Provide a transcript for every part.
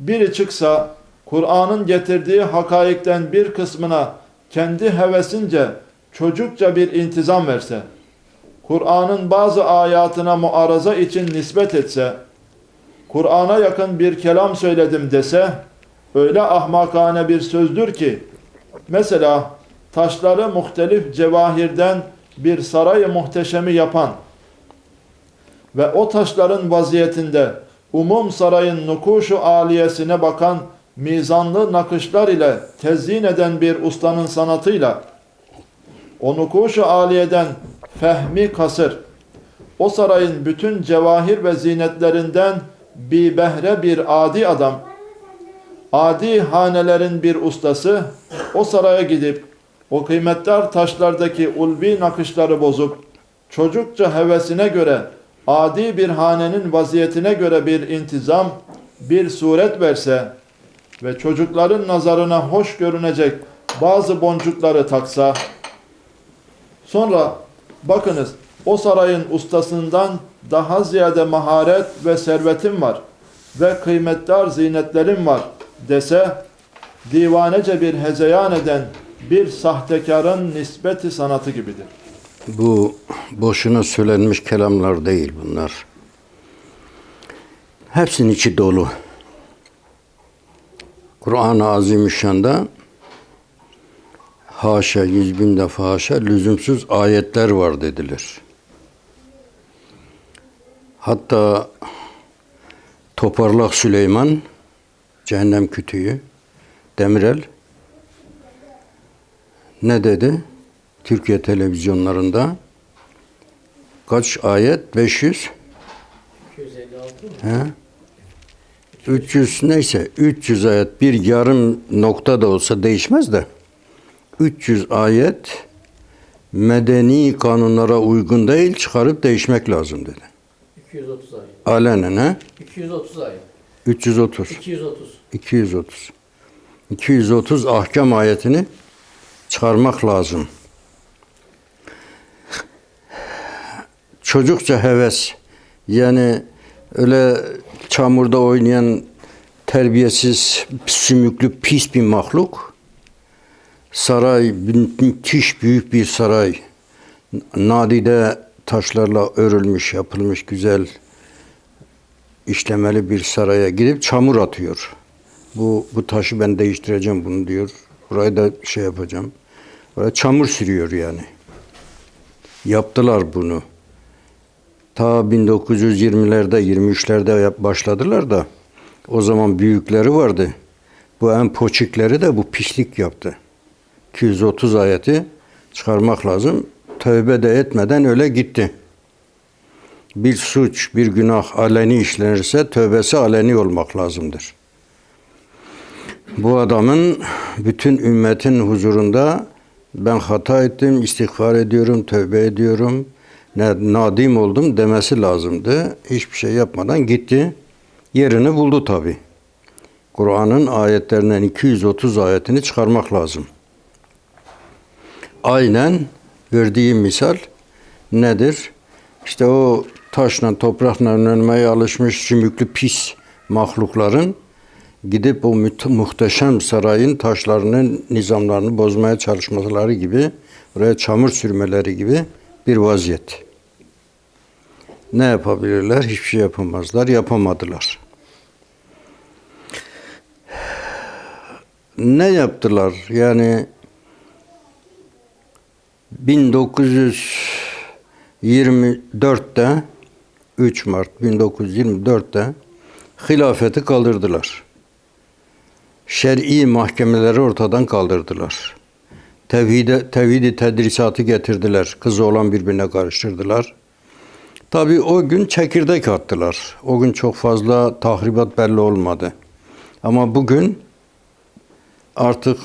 biri çıksa Kur'an'ın getirdiği hakaikten bir kısmına kendi hevesince çocukça bir intizam verse, Kur'an'ın bazı ayatına muaraza için nispet etse, Kur'an'a yakın bir kelam söyledim dese, öyle ahmakane bir sözdür ki, mesela taşları muhtelif cevahirden bir sarayı muhteşemi yapan ve o taşların vaziyetinde umum sarayın nukuşu aliyesine bakan mizanlı nakışlar ile tezyin eden bir ustanın sanatıyla o nukuşu aliyeden fehmi kasır o sarayın bütün cevahir ve zinetlerinden bir behre bir adi adam adi hanelerin bir ustası o saraya gidip o kıymetdar taşlardaki ulvi nakışları bozup çocukça hevesine göre adi bir hanenin vaziyetine göre bir intizam, bir suret verse ve çocukların nazarına hoş görünecek bazı boncukları taksa, sonra bakınız o sarayın ustasından daha ziyade maharet ve servetim var ve kıymetdar zinetlerim var dese, divanece bir hezeyan eden bir sahtekarın nispeti sanatı gibidir. Bu boşuna söylenmiş kelamlar değil bunlar. Hepsinin içi dolu. Kur'an-ı Azimüşşan'da haşa, yüz bin defa haşa, lüzumsuz ayetler var dediler. Hatta Toparlak Süleyman, Cehennem Kütüğü, Demirel ne dedi? Türkiye televizyonlarında kaç ayet? 500? 256 mı? He? 300 neyse 300 ayet bir yarım nokta da olsa değişmez de 300 ayet medeni kanunlara uygun değil çıkarıp değişmek lazım dedi. 230 ayet. Alenen he? 230 ayet. 330. 230. 230. 230 ahkam ayetini çıkarmak lazım. Çocukça heves yani öyle çamurda oynayan terbiyesiz, sümüklü, pis bir mahluk. Saray, müthiş büyük bir saray. Nadide taşlarla örülmüş, yapılmış güzel işlemeli bir saraya gidip çamur atıyor. Bu bu taşı ben değiştireceğim bunu diyor. Burayı da şey yapacağım. Böyle çamur sürüyor yani. Yaptılar bunu. Ta 1920'lerde, 23'lerde yap- başladılar da o zaman büyükleri vardı. Bu en poçikleri de bu pislik yaptı. 230 ayeti çıkarmak lazım. Tövbe de etmeden öyle gitti. Bir suç, bir günah aleni işlenirse tövbesi aleni olmak lazımdır. Bu adamın bütün ümmetin huzurunda ben hata ettim, istiğfar ediyorum, tövbe ediyorum, nadim oldum demesi lazımdı. Hiçbir şey yapmadan gitti. Yerini buldu tabi. Kur'an'ın ayetlerinden 230 ayetini çıkarmak lazım. Aynen verdiğim misal nedir? İşte o taşla, toprakla önlemeye alışmış sümüklü pis mahlukların gidip o muhteşem sarayın taşlarının nizamlarını bozmaya çalışmaları gibi, buraya çamur sürmeleri gibi bir vaziyet. Ne yapabilirler? Hiçbir şey yapamazlar, yapamadılar. Ne yaptılar? Yani 1924'te 3 Mart 1924'te hilafeti kaldırdılar. Şer'i mahkemeleri ortadan kaldırdılar. Tevhide, tevhidi tedrisatı getirdiler. Kızı olan birbirine karıştırdılar. Tabi o gün çekirdek attılar. O gün çok fazla tahribat belli olmadı. Ama bugün artık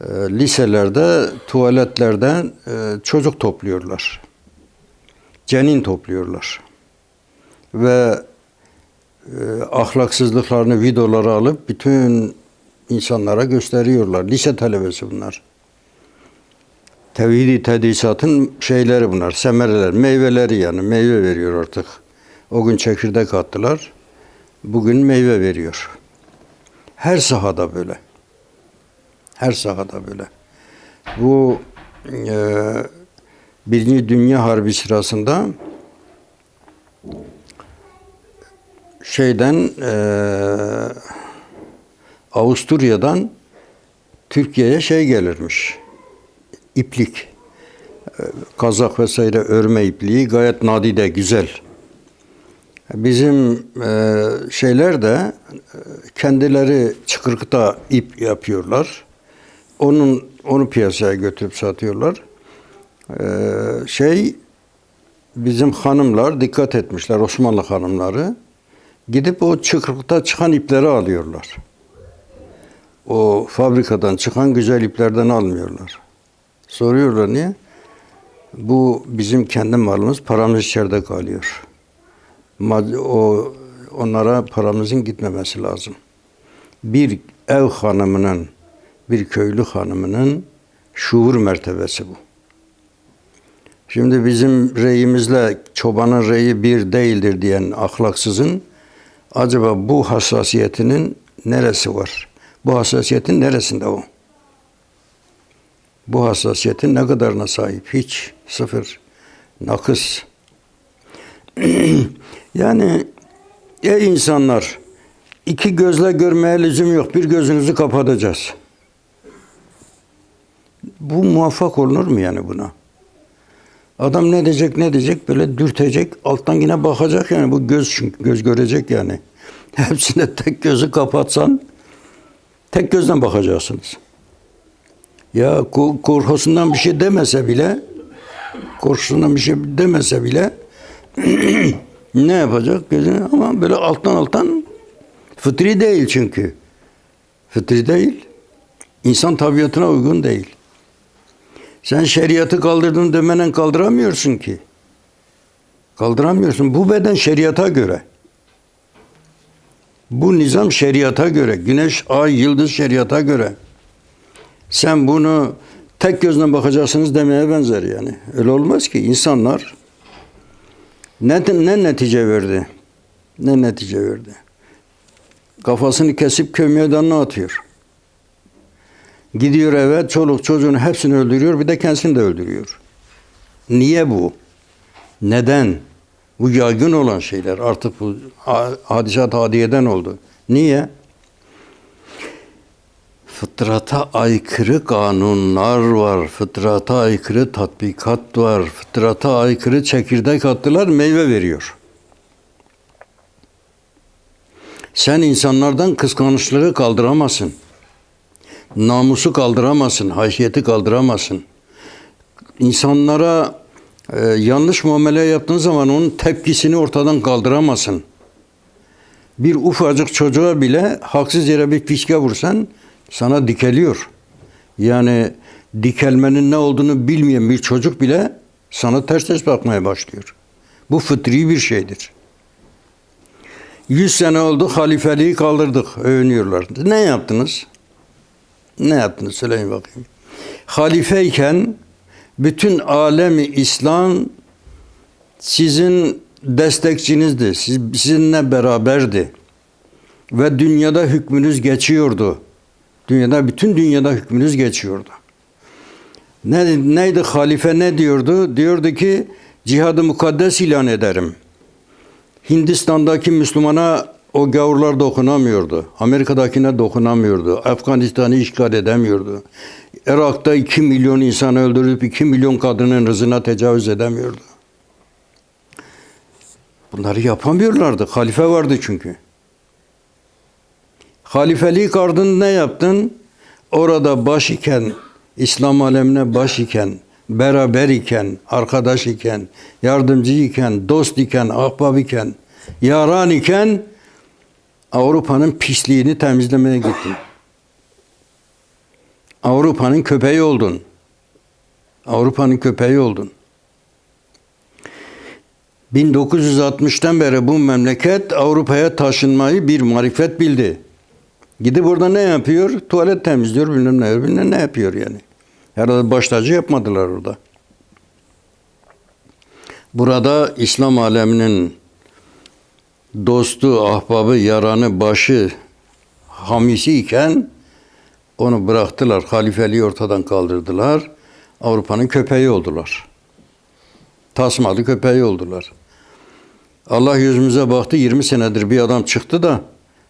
e, liselerde, tuvaletlerde e, çocuk topluyorlar. Cenin topluyorlar. Ve e, ahlaksızlıklarını videolara alıp bütün insanlara gösteriyorlar. Lise talebesi bunlar. Tevhidi tedrisatın şeyleri bunlar, semereler, meyveleri yani meyve veriyor artık. O gün çekirdek attılar, bugün meyve veriyor. Her sahada böyle. Her sahada böyle. Bu e, Birinci Dünya Harbi sırasında şeyden e, Avusturya'dan Türkiye'ye şey gelirmiş. İplik. E, Kazak vesaire örme ipliği gayet nadide, güzel. Bizim e, şeyler de e, kendileri çıkırıkta ip yapıyorlar. Onun onu piyasaya götürüp satıyorlar. E, şey bizim hanımlar dikkat etmişler Osmanlı hanımları. Gidip o çıkırıkta çıkan ipleri alıyorlar. O fabrikadan çıkan güzel iplerden almıyorlar. Soruyorlar niye? Bu bizim kendi malımız, paramız içeride kalıyor. Mad- O onlara paramızın gitmemesi lazım. Bir ev hanımının, bir köylü hanımının şuur mertebesi bu. Şimdi bizim reyimizle çobanın reyi bir değildir diyen ahlaksızın acaba bu hassasiyetinin neresi var? Bu hassasiyetin neresinde o? Bu hassasiyetin ne kadarına sahip? Hiç, sıfır, nakıs. yani ey insanlar, iki gözle görmeye lüzum yok. Bir gözünüzü kapatacağız. Bu muvaffak olunur mu yani buna? Adam ne diyecek ne diyecek böyle dürtecek alttan yine bakacak yani bu göz çünkü göz görecek yani. Hepsine tek gözü kapatsan tek gözden bakacaksınız. Ya ko- korkusundan bir şey demese bile korkusundan bir şey demese bile ne yapacak gözünü ama böyle alttan alttan fıtri değil çünkü. Fıtri değil. İnsan tabiatına uygun değil. Sen şeriatı kaldırdın demenen kaldıramıyorsun ki. Kaldıramıyorsun. Bu beden şeriata göre. Bu nizam şeriata göre. Güneş, ay, yıldız şeriata göre. Sen bunu tek gözle bakacaksınız demeye benzer yani. Öyle olmaz ki. insanlar ne, ne netice verdi? Ne netice verdi? Kafasını kesip kömüğe atıyor. Gidiyor eve, çoluk çocuğunu hepsini öldürüyor, bir de kendisini de öldürüyor. Niye bu? Neden? Bu yaygın olan şeyler artık bu ha- hadisat hadiyeden oldu. Niye? Fıtrata aykırı kanunlar var, fıtrata aykırı tatbikat var, fıtrata aykırı çekirdek attılar meyve veriyor. Sen insanlardan kıskançlığı kaldıramazsın. Namusu kaldıramazsın, haysiyeti kaldıramazsın. İnsanlara e, yanlış muamele yaptığın zaman onun tepkisini ortadan kaldıramazsın. Bir ufacık çocuğa bile haksız yere bir fiske vursan sana dikeliyor. Yani dikelmenin ne olduğunu bilmeyen bir çocuk bile sana ters ters bakmaya başlıyor. Bu fıtri bir şeydir. Yüz sene oldu halifeliği kaldırdık, övünüyorlar. Ne yaptınız? Ne yaptınız söyleyin bakayım. Halifeyken bütün alemi İslam sizin destekçinizdi. Siz, sizinle beraberdi. Ve dünyada hükmünüz geçiyordu. Dünyada bütün dünyada hükmünüz geçiyordu. Ne, neydi halife ne diyordu? Diyordu ki cihadı mukaddes ilan ederim. Hindistan'daki Müslümana o gavurlar dokunamıyordu. Amerika'dakine dokunamıyordu. Afganistan'ı işgal edemiyordu. Irak'ta 2 milyon insan öldürüp 2 milyon kadının rızına tecavüz edemiyordu. Bunları yapamıyorlardı. Halife vardı çünkü. Halifeliği ardın ne yaptın? Orada baş iken, İslam alemine baş iken, beraber iken, arkadaş iken, yardımcı iken, dost iken, ahbab iken, yaran iken Avrupa'nın pisliğini temizlemeye gittin. Avrupa'nın köpeği oldun. Avrupa'nın köpeği oldun. 1960'tan beri bu memleket Avrupa'ya taşınmayı bir marifet bildi. Gidip orada ne yapıyor? Tuvalet temizliyor, bilmem ne, bilmem ne yapıyor yani. Herhalde baş tacı yapmadılar orada. Burada İslam aleminin dostu, ahbabı, yaranı, başı, hamisi iken onu bıraktılar. Halifeliği ortadan kaldırdılar. Avrupa'nın köpeği oldular. Tasmalı köpeği oldular. Allah yüzümüze baktı. 20 senedir bir adam çıktı da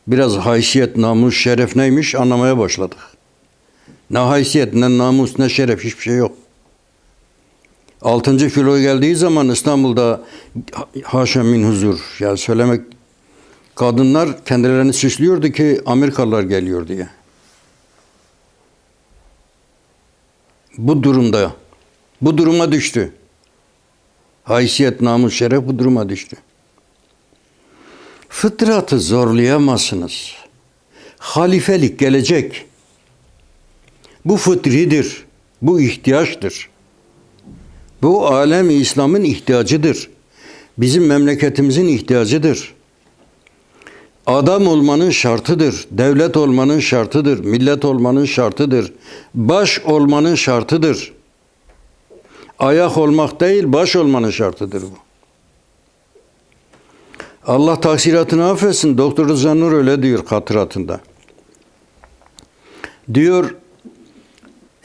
biraz haysiyet, namus, şeref neymiş anlamaya başladık. Ne haysiyet, ne namus, ne şeref hiçbir şey yok. Altıncı filo geldiği zaman İstanbul'da haşa min huzur. Yani söylemek kadınlar kendilerini süslüyordu ki Amerikalılar geliyor diye. Bu durumda, bu duruma düştü. Haysiyet, namus, şeref bu duruma düştü. Fıtratı zorlayamazsınız. Halifelik gelecek. Bu fıtridir. Bu ihtiyaçtır. Bu alem İslam'ın ihtiyacıdır. Bizim memleketimizin ihtiyacıdır. Adam olmanın şartıdır. Devlet olmanın şartıdır. Millet olmanın şartıdır. Baş olmanın şartıdır. Ayak olmak değil, baş olmanın şartıdır bu. Allah taksiratını affetsin. Doktor Rıza Nur öyle diyor hatıratında. Diyor,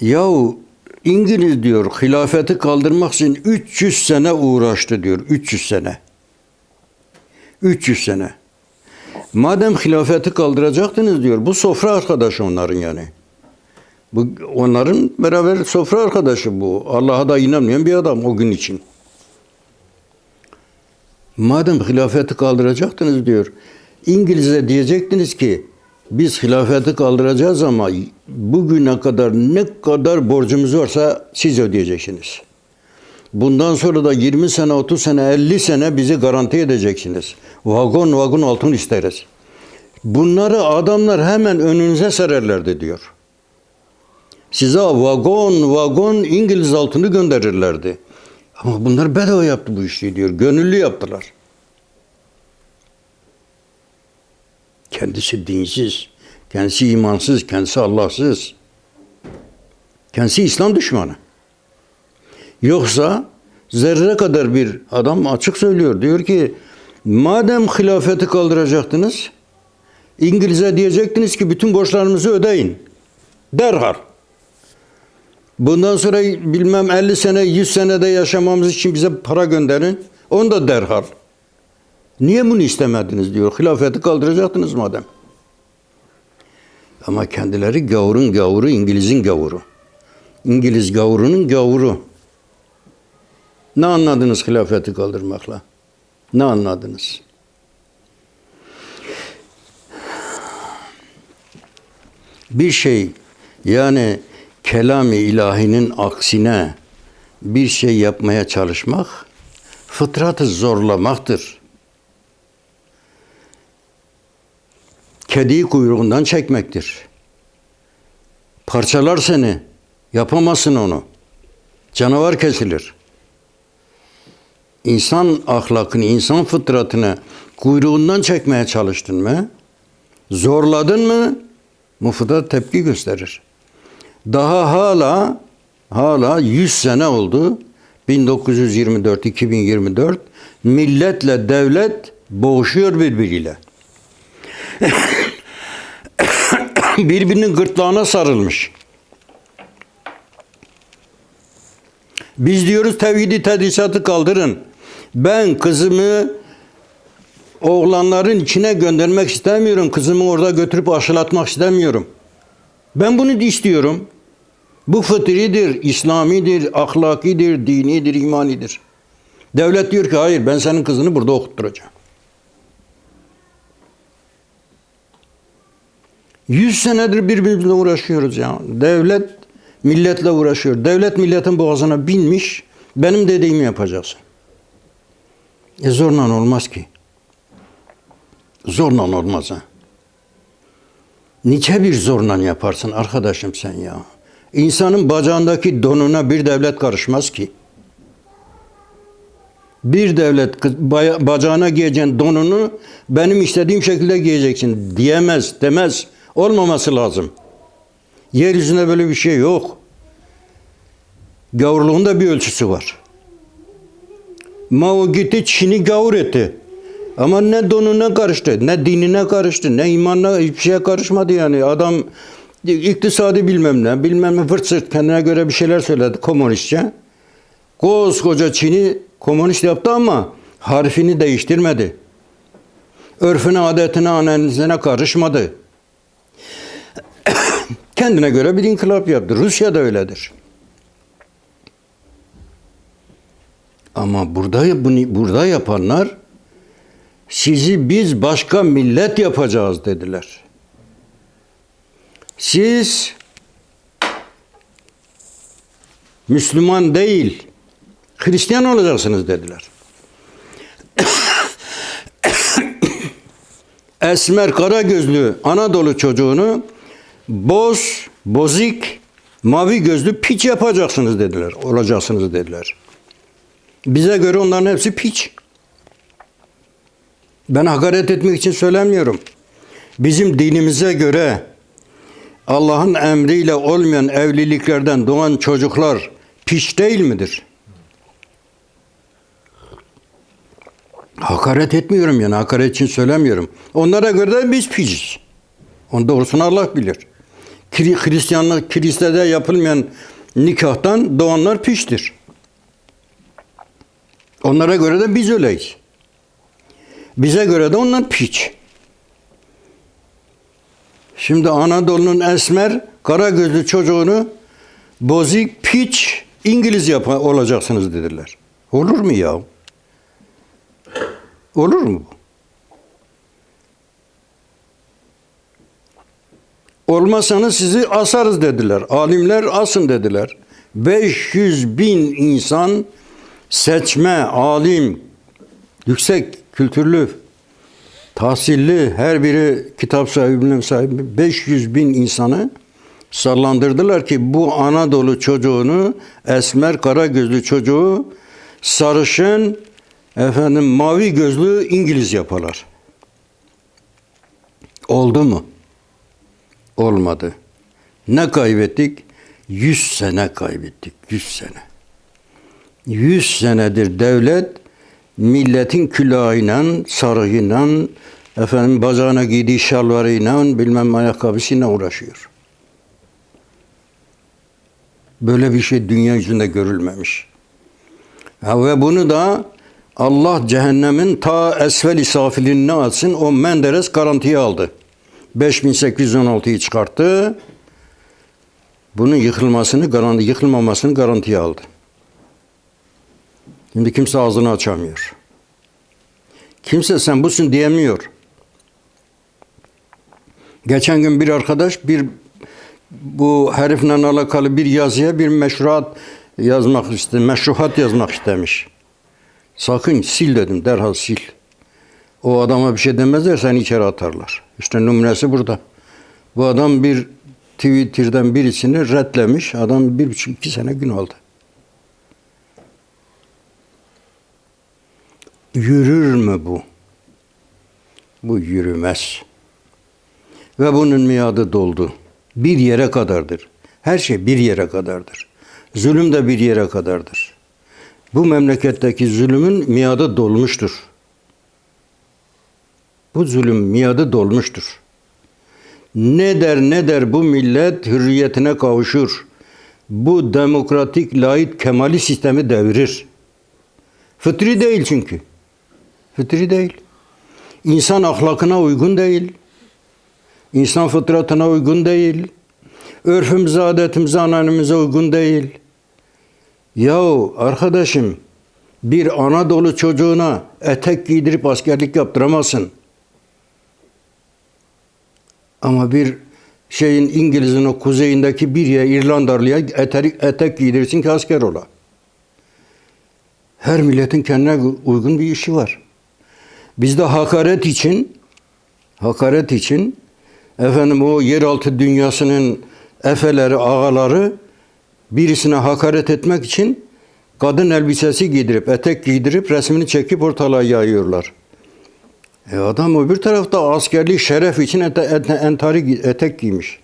yahu İngiliz diyor hilafeti kaldırmak için 300 sene uğraştı diyor. 300 sene. 300 sene. Madem hilafeti kaldıracaktınız diyor. Bu sofra arkadaşı onların yani. Bu onların beraber sofra arkadaşı bu. Allah'a da inanmayan bir adam o gün için. Madem hilafeti kaldıracaktınız diyor. İngiliz'e diyecektiniz ki biz hilafeti kaldıracağız ama bugüne kadar ne kadar borcumuz varsa siz ödeyeceksiniz. Bundan sonra da 20 sene, 30 sene, 50 sene bizi garanti edeceksiniz. Vagon vagon altın isteriz. Bunları adamlar hemen önünüze sererlerdi diyor. Size vagon vagon İngiliz altını gönderirlerdi. Ama bunlar bedava yaptı bu işi diyor. Gönüllü yaptılar. Kendisi dinsiz, kendisi imansız, kendisi Allahsız. Kendisi İslam düşmanı. Yoksa zerre kadar bir adam açık söylüyor. Diyor ki madem hilafeti kaldıracaktınız İngiliz'e diyecektiniz ki bütün borçlarınızı ödeyin. Derhal. Bundan sonra bilmem 50 sene 100 senede yaşamamız için bize para gönderin. Onu da derhal. Niye bunu istemediniz diyor. Hilafeti kaldıracaktınız madem. Ama kendileri gavurun gavuru, İngiliz'in gavuru. İngiliz gavurunun gavuru. Ne anladınız hilafeti kaldırmakla? Ne anladınız? Bir şey yani kelami ilahinin aksine bir şey yapmaya çalışmak fıtratı zorlamaktır. Kediyi kuyruğundan çekmektir. Parçalar seni. Yapamazsın onu. Canavar kesilir. İnsan ahlakını, insan fıtratını kuyruğundan çekmeye çalıştın mı? Zorladın mı? Bu tepki gösterir. Daha hala hala 100 sene oldu. 1924-2024 milletle devlet boğuşuyor birbiriyle. Birbirinin gırtlağına sarılmış. Biz diyoruz tevhidi tedrisatı kaldırın. Ben kızımı oğlanların içine göndermek istemiyorum. Kızımı orada götürüp aşılatmak istemiyorum. Ben bunu istiyorum. Bu fıtridir, İslamidir, ahlakidir, dinidir, imanidir. Devlet diyor ki hayır ben senin kızını burada okutturacağım. Yüz senedir birbirimizle uğraşıyoruz ya. Devlet milletle uğraşıyor. Devlet milletin boğazına binmiş. Benim dediğimi yapacaksın. E zorla olmaz ki. Zorla olmaz ha. Niçe bir zorla yaparsın arkadaşım sen ya? İnsanın bacağındaki donuna bir devlet karışmaz ki. Bir devlet bacağına giyeceğin donunu benim istediğim şekilde giyeceksin diyemez, demez. Olmaması lazım. Yeryüzünde böyle bir şey yok. Gavurluğun da bir ölçüsü var. Mao gitti Çin'i gavur etti. Ama ne donuna karıştı, ne dinine karıştı, ne imanına hiçbir şeye karışmadı yani. Adam iktisadi bilmem ne, bilmem ne fırt sırt kendine göre bir şeyler söyledi komünistçe. Koskoca Çin'i komünist yaptı ama harfini değiştirmedi. Örfüne, adetine, analizine karışmadı. Kendine göre bir inkılap yaptı. Rusya da öyledir. Ama burada bunu burada yapanlar sizi biz başka millet yapacağız dediler. Siz Müslüman değil, Hristiyan olacaksınız dediler. Esmer kara gözlü Anadolu çocuğunu boz, bozik, mavi gözlü piç yapacaksınız dediler. Olacaksınız dediler. Bize göre onların hepsi piç. Ben hakaret etmek için söylemiyorum. Bizim dinimize göre Allah'ın emriyle olmayan evliliklerden doğan çocuklar piç değil midir? Hakaret etmiyorum yani hakaret için söylemiyorum. Onlara göre de biz piçiz. Onun doğrusunu Allah bilir. Hristiyanlık, kilisede yapılmayan nikahtan doğanlar piçtir. Onlara göre de biz öyleyiz. Bize göre de onlar piç. Şimdi Anadolu'nun esmer, kara gözlü çocuğunu bozik, piç, İngiliz yap olacaksınız dediler. Olur mu ya? Olur mu bu? Olmasanız sizi asarız dediler. Alimler asın dediler. 500 bin insan seçme, alim, yüksek kültürlü, tahsilli, her biri kitap sahibi, sahibi 500 bin insanı sallandırdılar ki bu Anadolu çocuğunu, esmer kara gözlü çocuğu sarışın, efendim mavi gözlü İngiliz yaparlar. Oldu mu? Olmadı. Ne kaybettik? 100 sene kaybettik. 100 sene. 100 senedir devlet milletin külahıyla, sarığıyla, efendim bacağına giydiği şalvarıyla, bilmem ayakkabısıyla uğraşıyor. Böyle bir şey dünya yüzünde görülmemiş. Ha, ve bunu da Allah cehennemin ta esfel-i safilinine atsın o Menderes garantiye aldı. 5816'yı çıkarttı. Bunun yıkılmasını, yıkılmamasını garantiye aldı. Şimdi kimse ağzını açamıyor. Kimse sen busun diyemiyor. Geçen gün bir arkadaş bir bu herifle alakalı bir yazıya bir meşruat yazmak iste, meşruhat yazmak istemiş. Sakın sil dedim, derhal sil. O adama bir şey demezler, seni içeri atarlar. İşte numunesi burada. Bu adam bir Twitter'dan birisini redlemiş. Adam bir buçuk iki sene gün aldı. Yürür mü bu? Bu yürümez. Ve bunun miadı doldu. Bir yere kadardır. Her şey bir yere kadardır. Zulüm de bir yere kadardır. Bu memleketteki zulümün miadı dolmuştur. Bu zulüm miadı dolmuştur. Ne der ne der bu millet hürriyetine kavuşur. Bu demokratik layık kemali sistemi devirir. Fıtri değil çünkü. Fıtri değil. İnsan ahlakına uygun değil. İnsan fıtratına uygun değil. Örfümüze, adetimize, ananemize uygun değil. Yahu arkadaşım bir Anadolu çocuğuna etek giydirip askerlik yaptıramazsın. Ama bir şeyin İngiliz'in o kuzeyindeki bir yer İrlandalı'ya etek, etek giydirirsin ki asker ola. Her milletin kendine uygun bir işi var. Bizde hakaret için hakaret için efendim o yeraltı dünyasının efeleri, ağaları birisine hakaret etmek için kadın elbisesi giydirip, etek giydirip resmini çekip ortalığa yayıyorlar. E adam öbür tarafta askerlik şeref için ete, ete, entari etek giymiş.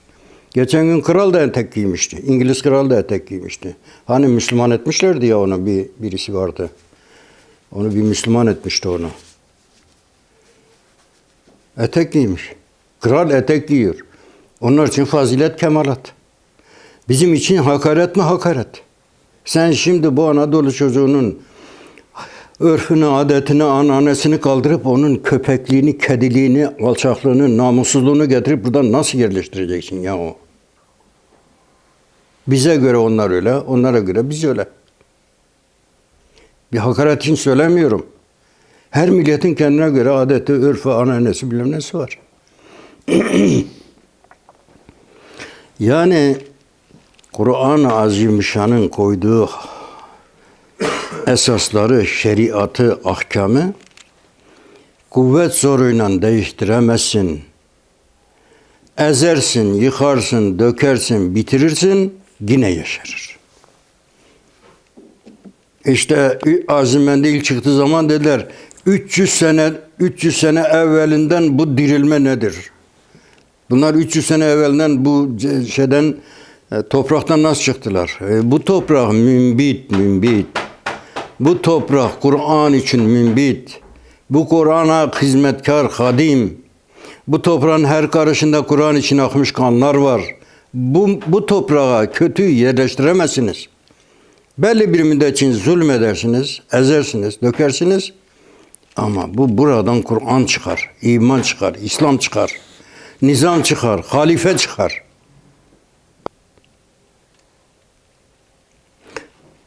Geçen gün kral da etek giymişti. İngiliz kral da etek giymişti. Hani Müslüman etmişlerdi ya onu bir birisi vardı. Onu bir Müslüman etmişti onu. Etek giymiş. Kral etek giyiyor. Onlar için fazilet kemalat. Bizim için hakaret mi hakaret? Sen şimdi bu Anadolu çocuğunun örfünü, adetini, ananesini kaldırıp onun köpekliğini, kediliğini, alçaklığını, namussuzluğunu getirip buradan nasıl yerleştireceksin ya o? Bize göre onlar öyle, onlara göre biz öyle. Bir hakaret için söylemiyorum. Her milletin kendine göre adeti, örfü, ananesi bilmem nesi var. yani Kur'an-ı Azimüşşan'ın koyduğu esasları, şeriatı, ahkamı kuvvet zoruyla değiştiremezsin. Ezersin, yıkarsın, dökersin, bitirirsin, yine yeşerir. İşte Azimen'de ilk çıktığı zaman dediler 300 sene 300 sene evvelinden bu dirilme nedir? Bunlar 300 sene evvelinden bu şeyden e, topraktan nasıl çıktılar? E, bu toprak mümbit, mümbit. Bu toprak Kur'an için mümbit. Bu Kur'an'a hizmetkar, hadim. Bu toprağın her karışında Kur'an için akmış kanlar var. Bu, bu toprağa kötü yerleştiremezsiniz. Belli bir müddet için zulmedersiniz, ezersiniz, dökersiniz. Ama bu buradan Kur'an çıkar, iman çıkar, İslam çıkar, nizam çıkar, halife çıkar.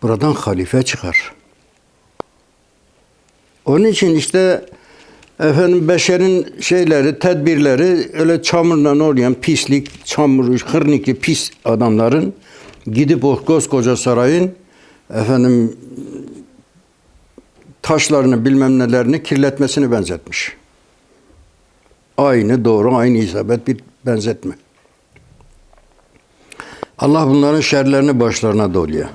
Buradan halife çıkar. Onun için işte efendim beşerin şeyleri, tedbirleri öyle çamurla olmayan pislik, çamur, hırniki pis adamların gidip o koskoca sarayın efendim taşlarını bilmem nelerini kirletmesini benzetmiş. Aynı doğru, aynı isabet bir benzetme. Allah bunların şerlerini başlarına doluyor.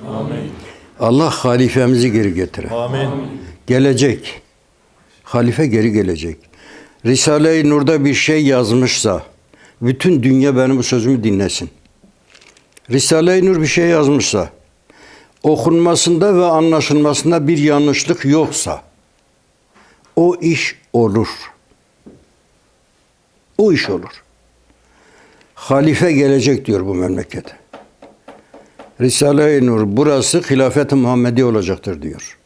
Allah halifemizi geri getirir. Amin. Gelecek. Halife geri gelecek. Risale-i Nur'da bir şey yazmışsa bütün dünya benim bu sözümü dinlesin. Risale-i Nur bir şey yazmışsa okunmasında ve anlaşılmasında bir yanlışlık yoksa o iş olur. O iş olur. Halife gelecek diyor bu memlekete. Risale-i Nur burası hilafet-i Muhammedi olacaktır diyor.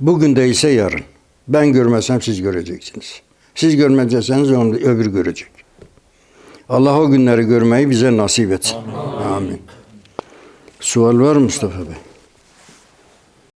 Bugün de ise yarın. Ben görmesem siz göreceksiniz. Siz görmeyecekseniz onu öbür görecek. Allah o günleri görmeyi bize nasip etsin. Amin. Sual var Mustafa Bey?